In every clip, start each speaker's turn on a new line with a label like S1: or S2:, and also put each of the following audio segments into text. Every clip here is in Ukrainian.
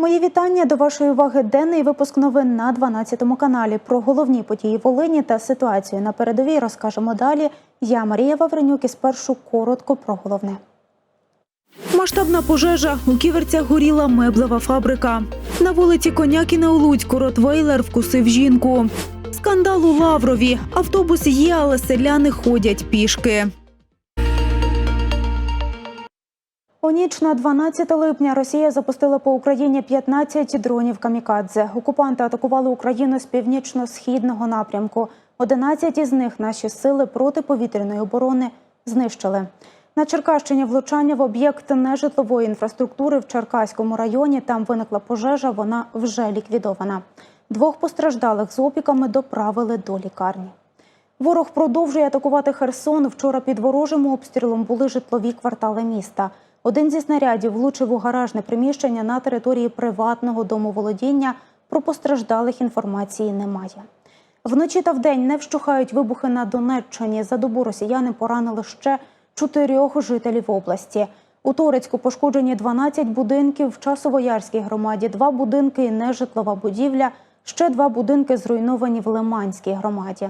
S1: Мої вітання до вашої уваги. Денний випуск новин на 12 каналі. Про головні події Волині та ситуацію на передовій розкажемо далі. Я Марія Вавренюк і спершу коротко про головне. Масштабна пожежа у ківерцях горіла меблева фабрика. На вулиці Конякіна у Луцьку ротвейлер вкусив жінку. Скандал у Лаврові. Автобус є, але селяни ходять пішки. У ніч на 12 липня Росія запустила по Україні 15 дронів камікадзе. Окупанти атакували Україну з північно-східного напрямку. 11 із них наші сили протиповітряної оборони знищили. На Черкащині влучання в об'єкт нежитлової інфраструктури в Черкаському районі. Там виникла пожежа. Вона вже ліквідована. Двох постраждалих з опіками доправили до лікарні. Ворог продовжує атакувати Херсон. Вчора під ворожим обстрілом були житлові квартали міста. Один зі снарядів влучив у гаражне приміщення на території приватного домоволодіння. Про постраждалих інформації немає. Вночі та вдень не вщухають вибухи на Донеччині. За добу росіяни поранили ще чотирьох жителів області. У Торецьку пошкоджені 12 будинків, в Часовоярській громаді два будинки і нежитлова будівля, ще два будинки зруйновані в Лиманській громаді.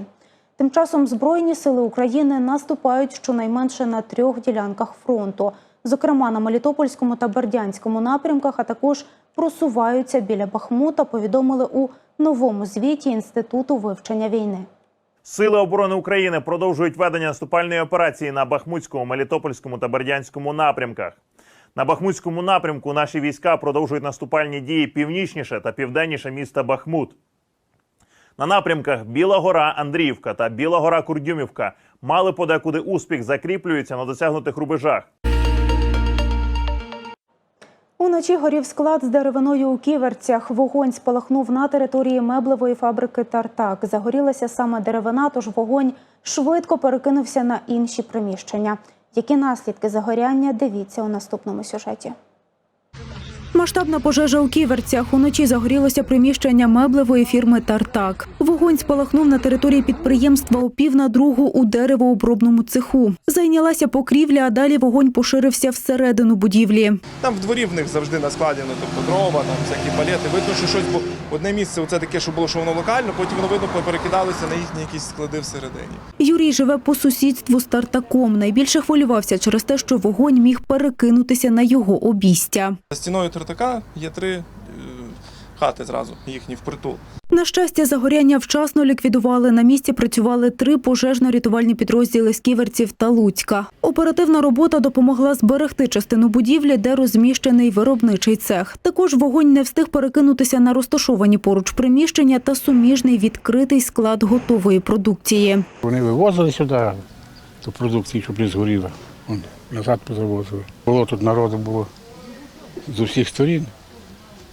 S1: Тим часом Збройні сили України наступають щонайменше на трьох ділянках фронту, зокрема на Мелітопольському та Бердянському напрямках, а також просуваються біля Бахмута, повідомили у новому звіті Інституту вивчення війни.
S2: Сили оборони України продовжують ведення наступальної операції на Бахмутському, Мелітопольському та Бердянському напрямках. На Бахмутському напрямку наші війська продовжують наступальні дії північніше та південніше міста Бахмут. На напрямках Біла Гора, Андріївка та Біла Гора Курдюмівка мали подекуди успіх, закріплюються на досягнутих рубежах.
S1: Уночі горів склад з деревиною у ківерцях. Вогонь спалахнув на території меблевої фабрики Тартак. Загорілася саме деревина, тож вогонь швидко перекинувся на інші приміщення. Які наслідки загоряння? Дивіться у наступному сюжеті. Масштабна пожежа у ківерцях. Уночі загорілося приміщення меблевої фірми Тартак. Вогонь спалахнув на території підприємства о пів на другу у деревообробному цеху. Зайнялася покрівля, а далі вогонь поширився всередину будівлі.
S3: Там в дворі в них завжди наскладено, тобто дрова, там всякі палети. Видно, що щось було одне місце, оце таке, що було, що воно локально, потім воно видно перекидалося на їхні якісь склади всередині.
S1: Юрій живе по сусідству з Тартаком. Найбільше хвилювався через те, що вогонь міг перекинутися на його обійстя.
S3: За стіною Тартака є три е, хати зразу, їхні впритул.
S1: На щастя, загоряння вчасно ліквідували. На місці працювали три пожежно-рятувальні підрозділи з Ківерців та Луцька. Оперативна робота допомогла зберегти частину будівлі, де розміщений виробничий цех. Також вогонь не встиг перекинутися на розташовані поруч приміщення та суміжний відкритий склад готової продукції.
S4: Вони вивозили сюди ту продукцію, щоб не згоріла. Назад позавозили. Було тут народу було з усіх сторін.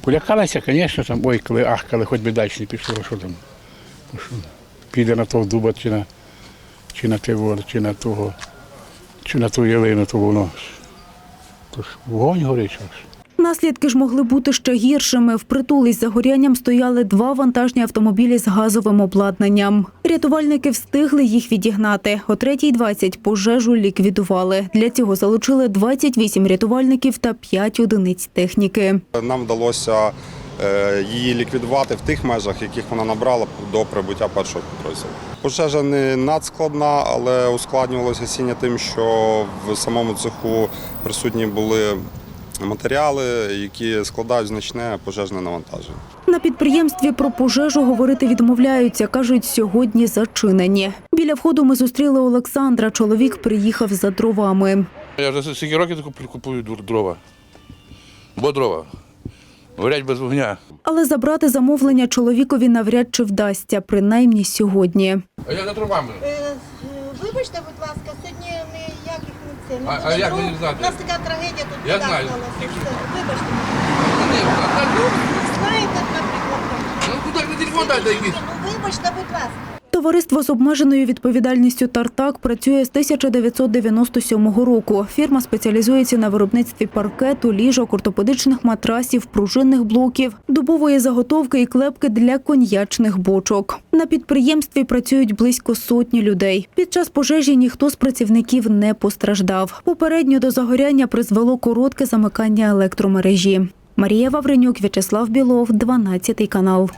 S4: Полякалися, звісно, там, ой, коли ахкали, хоч би далі не пішло, що там. Ну, піде на того дуба, чи на, чи на тивор, чи на того, чи на ту ялину, то воно. Тож вогонь горить.
S1: Наслідки ж могли бути ще гіршими. Впритул із загорянням стояли два вантажні автомобілі з газовим обладнанням. Рятувальники встигли їх відігнати. О 3.20 пожежу ліквідували. Для цього залучили 28 рятувальників та 5 одиниць техніки.
S5: Нам вдалося е, її ліквідувати в тих межах, яких вона набрала до прибуття першого підрозділу. Пожежа не надскладна, але ускладнювалося сіння тим, що в самому цеху присутні були матеріали, які складають значне пожежне навантаження.
S1: На підприємстві про пожежу говорити відмовляються. кажуть, сьогодні зачинені. Біля входу ми зустріли Олександра. Чоловік приїхав за дровами.
S6: Я вже скільки років купую дрова. Бо дрова. Горять без вогня.
S1: Але забрати замовлення чоловікові навряд чи вдасться, принаймні сьогодні.
S6: А я за дровами.
S7: Е, Вибачте, будь ласка, сьогодні ми як їх не це.
S6: А- а як мені знати?
S7: У нас така трагедія тут
S6: Я
S7: біда
S6: знаю.
S7: сталася. Все, Вибачте.
S6: Ні,
S7: Знаєте, наприклад,
S6: Ну куди ж на телефон дай, якийсь?
S7: ну вибачте, будь ласка.
S1: Товариство з обмеженою відповідальністю Тартак працює з 1997 року. Фірма спеціалізується на виробництві паркету, ліжок, ортопедичних матрасів, пружинних блоків, дубової заготовки і клепки для коньячних бочок. На підприємстві працюють близько сотні людей. Під час пожежі ніхто з працівників не постраждав. Попередньо до загоряння призвело коротке замикання електромережі. Марія Вавренюк, В'ячеслав Білов, 12 канал.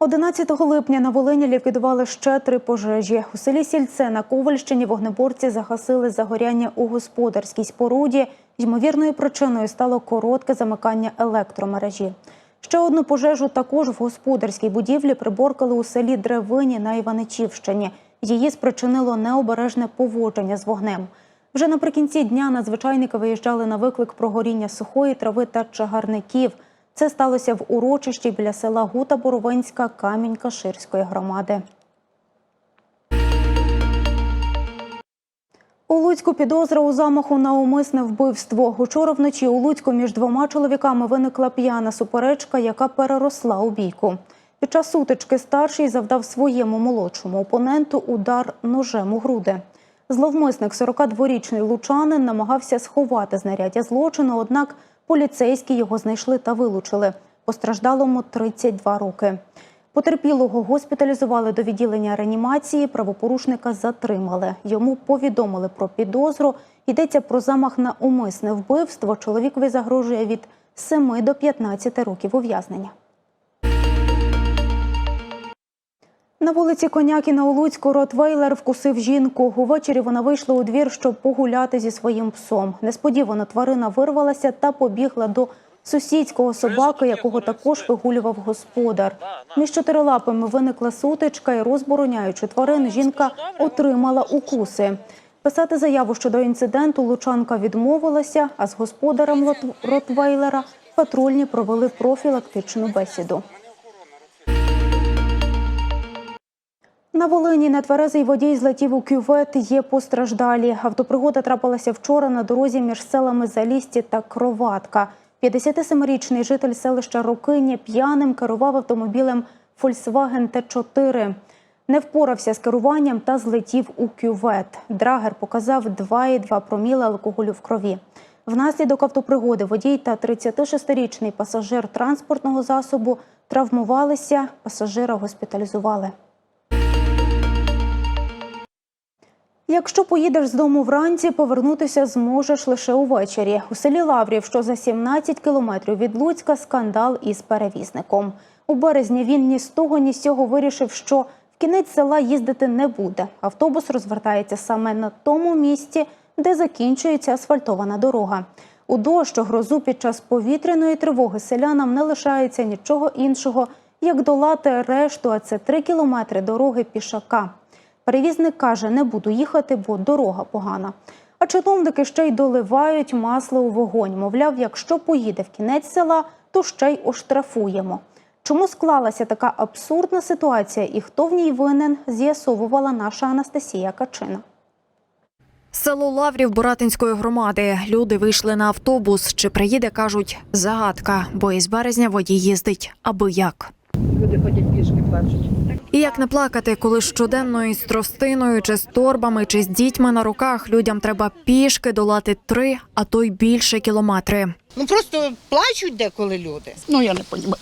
S1: 11 липня на Волині ліквідували ще три пожежі. У селі Сільце на Ковальщині вогнеборці загасили загоряння у господарській споруді. Ймовірною причиною стало коротке замикання електромережі. Ще одну пожежу також в господарській будівлі приборкали у селі Древині на Іваничівщині. Її спричинило необережне поводження з вогнем. Вже наприкінці дня надзвичайники виїжджали на виклик про горіння сухої трави та чагарників. Це сталося в урочищі біля села Гута Боровинська Камінь-Каширської громади. У Луцьку підозра у замаху на умисне вбивство. Учора вночі у Луцьку між двома чоловіками виникла п'яна суперечка, яка переросла у бійку. Під час сутички старший завдав своєму молодшому опоненту удар ножем у груди. Зловмисник, 42-річний лучанин, намагався сховати знаряддя злочину, однак поліцейські його знайшли та вилучили. Постраждалому 32 роки. Потерпілого госпіталізували до відділення реанімації, правопорушника затримали. Йому повідомили про підозру. Йдеться про замах на умисне вбивство. Чоловікові загрожує від 7 до 15 років ув'язнення. На вулиці Конякіна у Луцьку Ротвейлер вкусив жінку. Увечері вона вийшла у двір, щоб погуляти зі своїм псом. Несподівано тварина вирвалася та побігла до сусідського собаки, якого також вигулював господар. Між чотирилапами виникла сутичка і розбороняючи тварин, жінка отримала укуси. Писати заяву щодо інциденту лучанка відмовилася, а з господарем Ротвейлера патрульні провели профілактичну бесіду. На Волині нетверезий водій злетів у кювет. Є постраждалі. Автопригода трапилася вчора на дорозі між селами Залісті та Кроватка. 57-річний житель селища Рокині п'яним керував автомобілем Volkswagen Т4. Не впорався з керуванням та злетів у кювет. Драгер показав 2,2 проміли алкоголю в крові. Внаслідок автопригоди водій та 36-річний пасажир транспортного засобу травмувалися. Пасажира госпіталізували. Якщо поїдеш з дому вранці, повернутися зможеш лише увечері. У селі Лаврів, що за 17 кілометрів від Луцька, скандал із перевізником. У березні він ні з того, ні з цього вирішив, що в кінець села їздити не буде. Автобус розвертається саме на тому місці, де закінчується асфальтована дорога. У дощ, грозу під час повітряної тривоги селянам не лишається нічого іншого, як долати решту, а це 3 кілометри дороги пішака. Перевізник каже, не буду їхати, бо дорога погана. А чиновники ще й доливають масло у вогонь. Мовляв, якщо поїде в кінець села, то ще й оштрафуємо. Чому склалася така абсурдна ситуація і хто в ній винен, з'ясовувала наша Анастасія Качина.
S8: Село Лаврів Боратинської громади. Люди вийшли на автобус. Чи приїде, кажуть, загадка, бо із березня водій їздить аби як.
S9: Люди ходять пішки, плачуть.
S8: І як не плакати, коли щоденно із тростиною, чи з торбами, чи з дітьми на руках людям треба пішки долати три, а то й більше кілометри.
S7: Ну просто плачуть деколи люди.
S9: Ну я не розумію.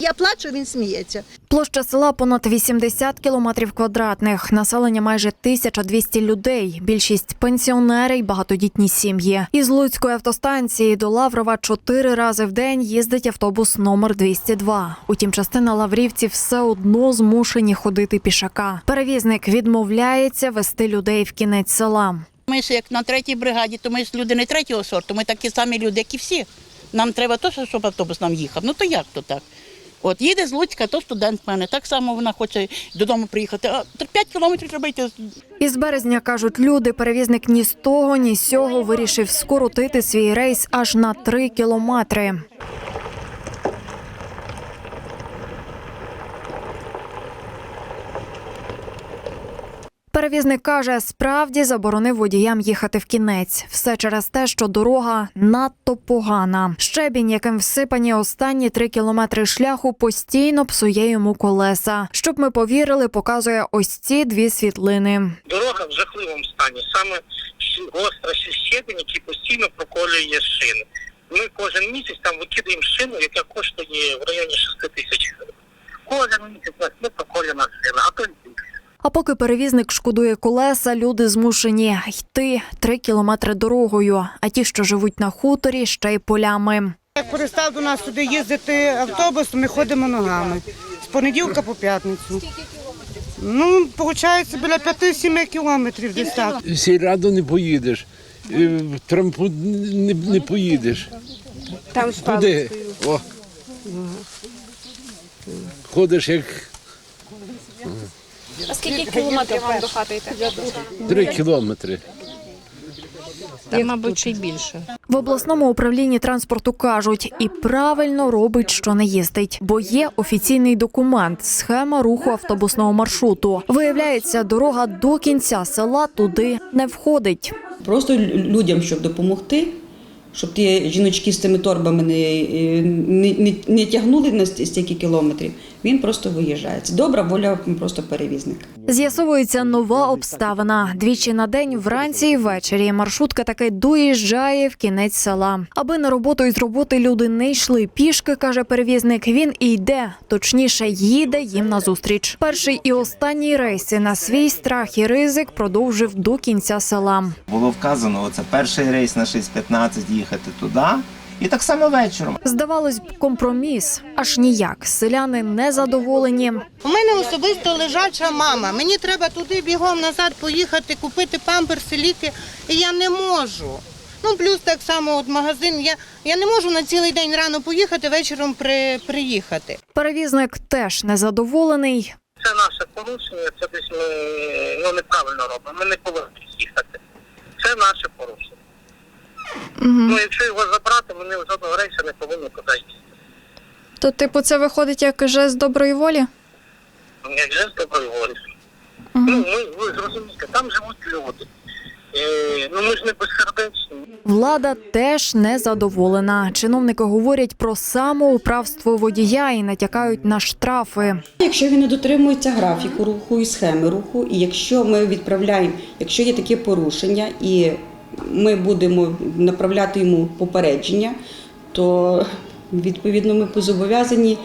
S7: Я плачу, він сміється.
S8: Площа села понад 80 кілометрів квадратних, населення майже 1200 людей. Більшість пенсіонери й багатодітні сім'ї. Із Луцької автостанції до Лаврова чотири рази в день їздить автобус номер 202. Утім, частина лаврівців все одно змушені ходити пішака. Перевізник відмовляється вести людей в кінець села.
S9: Ми ж як на третій бригаді, то ми ж люди не третього сорту, ми такі самі люди, як і всі. Нам треба то, щоб автобус нам їхав. Ну то як то так? От їде з Луцька, то студент в мене. Так само вона хоче додому приїхати. А 5 кілометрів треба йти.
S8: Із березня кажуть люди, перевізник ні з того, ні з сього вирішив скоротити свій рейс аж на три кілометри. Перевізник каже, справді заборонив водіям їхати в кінець. Все через те, що дорога надто погана. Щебінь, яким всипані останні три кілометри шляху, постійно псує йому колеса. Щоб ми повірили, показує ось ці дві світлини.
S10: Дорога в жахливому стані. Саме гостра щебінь, який постійно проколює шини. Ми кожен місяць там викидаємо шину, яка коштує в районі 6 тисяч гривень. Кожен місяць у нас є проколена шина, а то й більше.
S8: А поки перевізник шкодує колеса, люди змушені йти три кілометри дорогою. А ті, що живуть на хуторі, ще й полями.
S11: Як перестав до нас сюди їздити автобус, ми ходимо ногами. З понеділка по п'ятницю. Ну, виходить, біля 5-7 кілометрів десь так.
S12: сільраду не поїдеш, в трампу не, не поїдеш.
S11: Там
S12: Туди. О. Ходиш як
S13: А скільки кілометрів вам до хати йти?
S12: три кілометри.
S13: Та, мабуть, ще й більше.
S8: В обласному управлінні транспорту кажуть, і правильно робить, що не їздить, бо є офіційний документ, схема руху автобусного маршруту. Виявляється, дорога до кінця села туди не входить.
S14: Просто людям, щоб допомогти, щоб ті жіночки з цими торбами не, не, не, не тягнули на стільки кілометрів, він просто виїжджає. Це добра воля просто перевізника.
S8: З'ясовується нова обставина. Двічі на день, вранці і ввечері. Маршрутка таки доїжджає в кінець села. Аби на роботу і з роботи люди не йшли пішки, каже перевізник. Він і йде, точніше, їде їм назустріч. Перший і останній рейси на свій страх і ризик продовжив до кінця села.
S15: Було вказано, оце перший рейс на 6.15 їхати туди. І так само вечором.
S8: Здавалось б, компроміс. Аж ніяк. Селяни не задоволені.
S7: У мене особисто лежача мама. Мені треба туди бігом назад поїхати, купити памперси, ліки, і я не можу. Ну, плюс так само от магазин. Я, я не можу на цілий день рано поїхати, вечором при, приїхати.
S8: Перевізник теж незадоволений.
S10: Це наше порушення, це десь ми ну, неправильно робимо. Ми не повинні їхати. Це наше порушення. Ну, якщо його забрати, не жодного рейсу не повинні туди йти.
S13: То, типу, це виходить як жест доброї волі?
S10: Як же з доброї волі. Ну, ми, ви зрозумієте, там живуть люди. Е, ну ми ж не безсердечні.
S8: Влада теж не задоволена. Чиновники говорять про самоуправство водія і натякають на штрафи.
S14: Якщо він не дотримується графіку руху і схеми руху, і якщо ми відправляємо, якщо є таке порушення, і ми будемо направляти йому попередження, то відповідно ми зобов'язані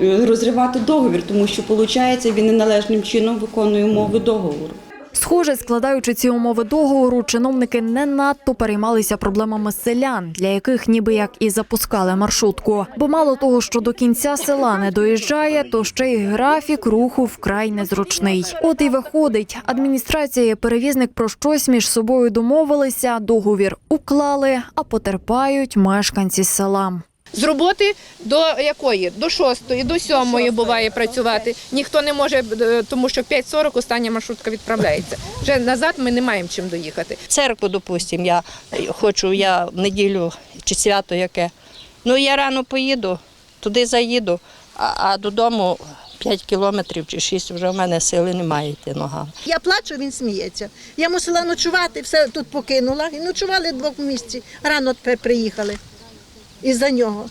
S14: розривати договір, тому що виходить, він неналежним чином виконує умови договору.
S8: Схоже, складаючи ці умови договору, чиновники не надто переймалися проблемами селян, для яких ніби як і запускали маршрутку. Бо мало того, що до кінця села не доїжджає, то ще й графік руху вкрай незручний. От і виходить, адміністрація і перевізник про щось між собою домовилися, договір уклали, а потерпають мешканці села.
S13: З роботи до якої? До шостої, до сьомої буває працювати. Ніхто не може, е, тому що в 5.40 остання маршрутка відправляється. Вже назад ми не маємо чим доїхати.
S9: Церкву, допустимо, я хочу, я в неділю чи свято яке. Ну я рано поїду, туди заїду, а, а додому 5 кілометрів чи 6 вже в мене сили немає йти ногами.
S7: Я плачу, він сміється. Я мусила ночувати, все тут покинула. І ночували двох в місці. Рано приїхали. Із-за нього.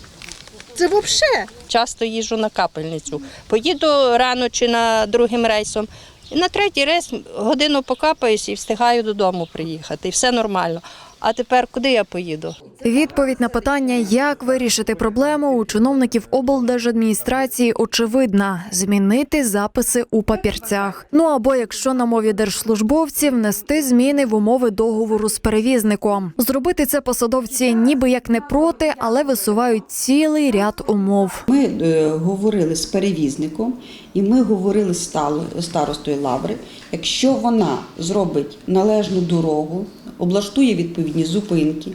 S7: Це взагалі.
S9: Часто їжджу на капельницю. Поїду рано чи на другим рейсом. І на третій рейс годину покапаюсь і встигаю додому приїхати. І все нормально. А тепер куди я поїду?
S8: Відповідь на питання, як вирішити проблему у чиновників облдержадміністрації очевидна змінити записи у папірцях. Ну або якщо на мові держслужбовців внести зміни в умови договору з перевізником. Зробити це посадовці ніби як не проти, але висувають цілий ряд умов.
S14: Ми е, говорили з перевізником, і ми говорили з старостою Лаври. Якщо вона зробить належну дорогу, облаштує відповідні зупинки,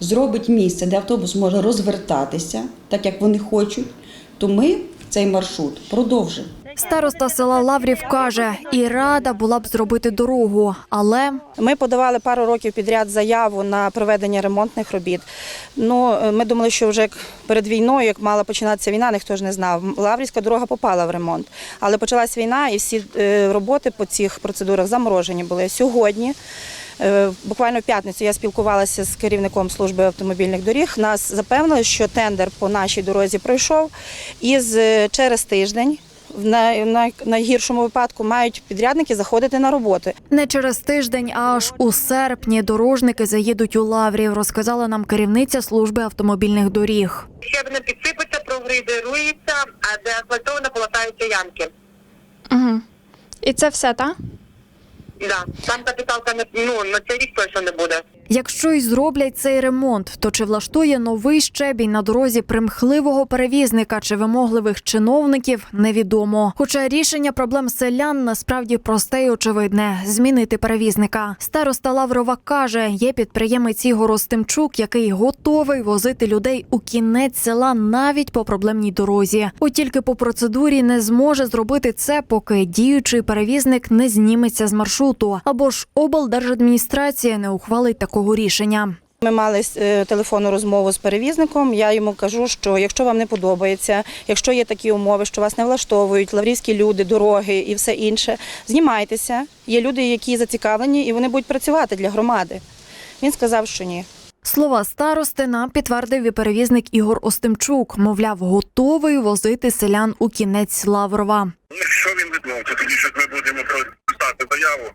S14: зробить місце, де автобус може розвертатися, так як вони хочуть, то ми цей маршрут продовжимо.
S8: Староста села Лаврів каже, і рада була б зробити дорогу, але
S11: Ми подавали пару років підряд заяву на проведення ремонтних робіт. Ну, е, ми думали, що вже перед війною, як мала починатися війна, ніхто ж не знав. Лаврівська дорога попала в ремонт. Але почалась війна, і всі е, роботи по цих процедурах заморожені були. Сьогодні, е, буквально в п'ятницю, я спілкувалася з керівником служби автомобільних доріг. Нас запевнили, що тендер по нашій дорозі пройшов, і з- через тиждень. В най- най- найгіршому випадку мають підрядники заходити на роботи.
S8: не через тиждень, а аж у серпні дорожники заїдуть у Лаврів, розказала нам керівниця служби автомобільних доріг.
S10: Ще не підсипеться, прогрейдерується, а де асфальтовано полатаються ямки.
S13: Угу.
S16: І це все, так?
S10: Да. Там капіталка не ну на цей рік точно не буде.
S8: Якщо й зроблять цей ремонт, то чи влаштує новий щебінь на дорозі примхливого перевізника чи вимогливих чиновників, невідомо. Хоча рішення проблем селян насправді просте й очевидне змінити перевізника. Староста Лаврова каже, є підприємець Ігор Остимчук, який готовий возити людей у кінець села навіть по проблемній дорозі. От тільки по процедурі не зможе зробити це, поки діючий перевізник не зніметься з маршруту, або ж облдержадміністрація не ухвалить такого рішення.
S11: Ми мали е, телефонну розмову з перевізником. Я йому кажу, що якщо вам не подобається, якщо є такі умови, що вас не влаштовують, лаврівські люди, дороги і все інше, знімайтеся. Є люди, які зацікавлені, і вони будуть працювати для громади. Він сказав, що ні.
S8: Слова старости нам підтвердив і перевізник Ігор Остимчук. Мовляв, готовий возити селян у кінець Лаврова.
S10: Якщо він відмовиться, тоді що ми будемо писати заяву.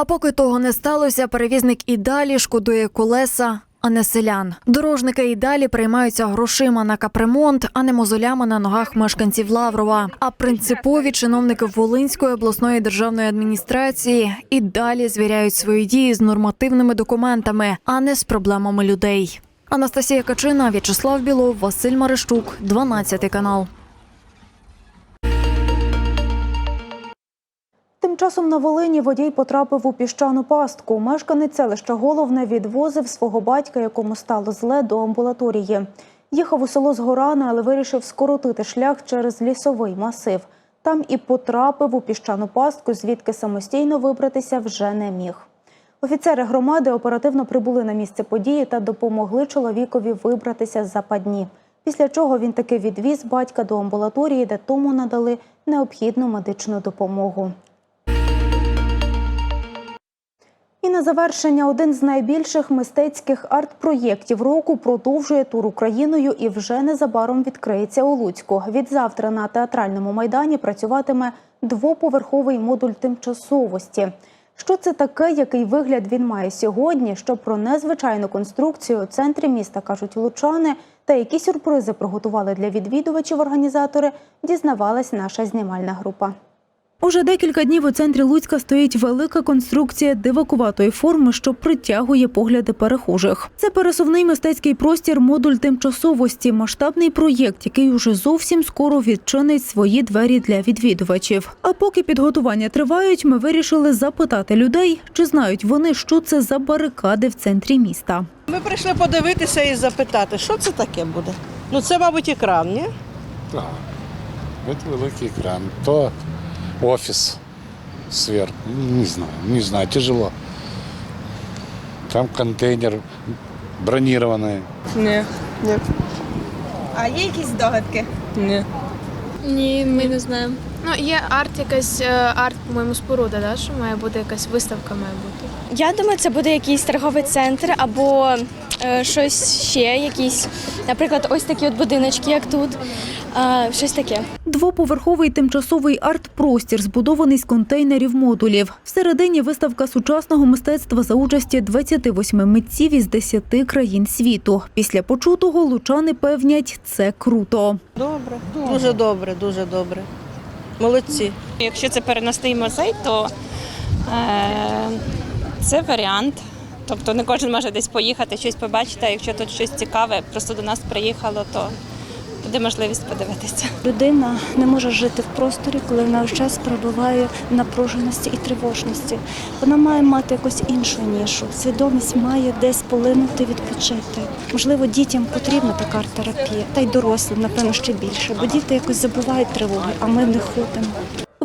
S8: А поки того не сталося, перевізник і далі шкодує колеса, а не селян. Дорожники і далі приймаються грошима на капремонт, а не мозолями на ногах мешканців Лаврова. А принципові чиновники Волинської обласної державної адміністрації і далі звіряють свої дії з нормативними документами, а не з проблемами людей. Анастасія Качина, В'ячеслав Білов, Василь Марищук, 12 канал.
S1: Часом на Волині водій потрапив у піщану пастку. Мешканець селища Головне відвозив свого батька, якому стало зле, до амбулаторії. Їхав у село з Горани, але вирішив скоротити шлях через лісовий масив. Там і потрапив у піщану пастку, звідки самостійно вибратися вже не міг. Офіцери громади оперативно прибули на місце події та допомогли чоловікові вибратися з западні. Після чого він таки відвіз батька до амбулаторії, де тому надали необхідну медичну допомогу. На завершення один з найбільших мистецьких арт-проєктів року продовжує тур Україною і вже незабаром відкриється у Луцьку. Від завтра на театральному майдані працюватиме двоповерховий модуль тимчасовості. Що це таке, який вигляд він має сьогодні? Що про незвичайну конструкцію у центрі міста кажуть лучани, та які сюрпризи приготували для відвідувачів організатори, дізнавалась наша знімальна група. Уже декілька днів у центрі Луцька стоїть велика конструкція дивакуватої форми, що притягує погляди перехожих. Це пересувний мистецький простір модуль тимчасовості, масштабний проєкт, який уже зовсім скоро відчинить свої двері для відвідувачів. А поки підготування тривають, ми вирішили запитати людей, чи знають вони, що це за барикади в центрі міста.
S17: Ми прийшли подивитися і запитати, що це таке буде. Ну це, мабуть, екран, ні?
S4: Так. Це великий екран. То офіс сверху. Не знаю, не знаю, тяжело. Там контейнер бронированный.
S17: Ні. Ні.
S16: А є якісь здогадки?
S17: Ні.
S16: Ні, ми не знаємо. Ну, є арт, якась е, арт, по-моєму, споруда, да? що має бути якась виставка має бути.
S18: Я думаю, це буде якийсь торговий центр або щось ще, якісь, наприклад, ось такі от будиночки, як тут. Е, щось таке.
S1: Двоповерховий тимчасовий арт-простір, збудований з контейнерів модулів. Всередині виставка сучасного мистецтва за участі 28 митців із 10 країн світу. Після почутого лучани певнять, це круто.
S17: Добре, дуже добре, дуже добре. Молодці.
S19: Якщо це переносний музей, то е, це варіант. Тобто не кожен може десь поїхати, щось побачити. А якщо тут щось цікаве, просто до нас приїхало, то буде можливість подивитися.
S20: Людина не може жити в просторі, коли вона весь час перебуває в напруженості і тривожності. Вона має мати якусь іншу нішу. Свідомість має десь полинути, відпочити. Можливо, дітям потрібна така арт-терапія, та й дорослим, напевно, ще більше, бо діти якось забувають тривоги, а ми них ходимо.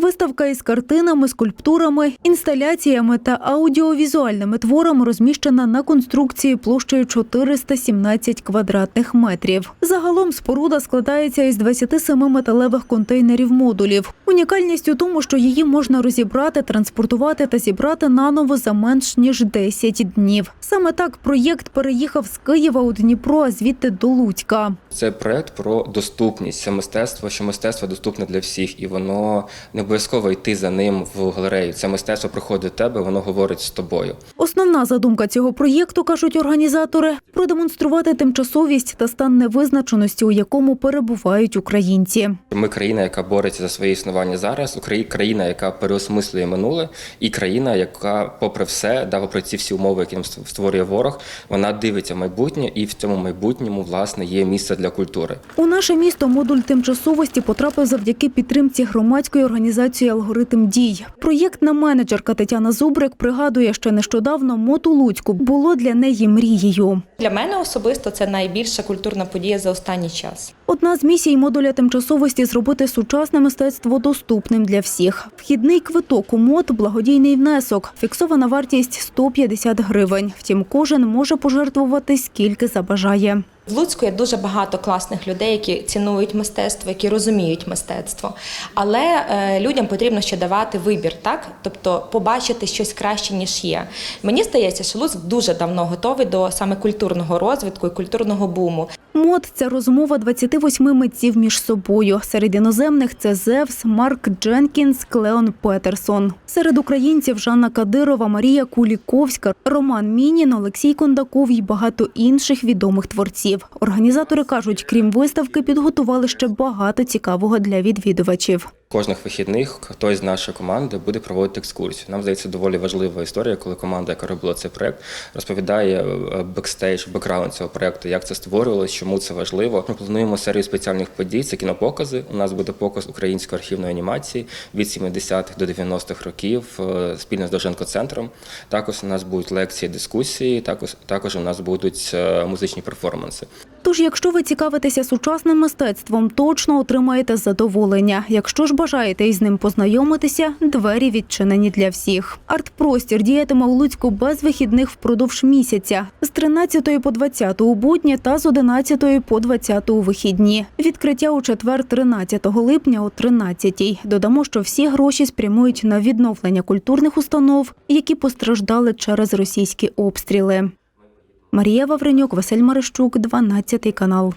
S1: Виставка із картинами, скульптурами, інсталяціями та аудіовізуальними творами розміщена на конструкції площею 417 квадратних метрів. Загалом споруда складається із 27 металевих контейнерів модулів. Унікальність у тому, що її можна розібрати, транспортувати та зібрати наново за менш ніж 10 днів. Саме так проєкт переїхав з Києва у Дніпро, а звідти до Луцька.
S21: Це проект про доступність. Це мистецтво, що мистецтво доступне для всіх, і воно не обов'язково йти за ним в галерею. Це мистецтво приходить до тебе, воно говорить з тобою.
S1: Основна задумка цього проєкту, кажуть організатори, продемонструвати тимчасовість та стан невизначеності, у якому перебувають українці.
S21: Ми країна, яка бореться за своє існування зараз, країна, яка переосмислює минуле, і країна, яка, попри все, да, попри ці всі умови, які нам створює ворог, вона дивиться в майбутнє, і в цьому майбутньому власне є місце для культури.
S1: У наше місто модуль тимчасовості потрапив завдяки підтримці громадської організації Алгоритм дій. Проєктна менеджерка Тетяна Зубрик пригадує, що нещодавно мод у Луцьку було для неї мрією.
S22: Для мене особисто це найбільша культурна подія за останній час.
S1: Одна з місій модуля тимчасовості зробити сучасне мистецтво доступним для всіх. Вхідний квиток у мод – благодійний внесок. Фіксована вартість 150 гривень. Втім, кожен може пожертвувати скільки забажає.
S22: В Луцьку є дуже багато класних людей, які цінують мистецтво, які розуміють мистецтво. Але е, людям потрібно ще давати вибір, так тобто побачити щось краще ніж є. Мені здається, що Луцьк дуже давно готовий до саме культурного розвитку і культурного буму.
S1: Мод – це розмова 28 митців між собою. Серед іноземних – це Зевс, Марк Дженкінс, Клеон Петерсон. Серед українців – Жанна Кадирова, Марія Куліковська, Роман Мінін, Олексій Кондаков і багато інших відомих творців. Організатори кажуть, крім виставки, підготували ще багато цікавого для відвідувачів.
S21: Кожних вихідних хтось з нашої команди буде проводити екскурсію. Нам здається, доволі важлива історія, коли команда, яка робила цей проект, розповідає е, бекстейдж, бекграунд цього проекту, як це створювалося, чому це важливо. Ми плануємо серію спеціальних подій. Це кінопокази. У нас буде показ української архівної анімації від 70-х до 90-х років е, спільно з Довженко центром. Також у нас будуть лекції, дискусії. Також також у нас будуть е, музичні перформанси.
S1: Тож, якщо ви цікавитеся сучасним мистецтвом, точно отримаєте задоволення. Якщо ж бажаєте із ним познайомитися, двері відчинені для всіх. Арт-простір діятиме у Луцьку без вихідних впродовж місяця з 13 по 20 у будні та з 11 по 20 у вихідні. Відкриття у четвер 13 липня о 13 Додамо, що всі гроші спрямують на відновлення культурних установ, які постраждали через російські обстріли. Марія Вавренюк, Василь Марищук, 12 канал.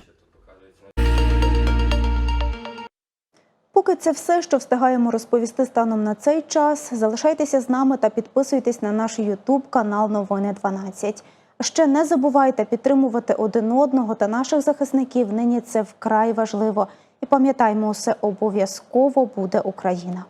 S1: Поки це все, що встигаємо розповісти станом на цей час. Залишайтеся з нами та підписуйтесь на наш Ютуб канал Новини 12. Ще не забувайте підтримувати один одного та наших захисників. Нині це вкрай важливо. І пам'ятаймо, усе обов'язково буде Україна.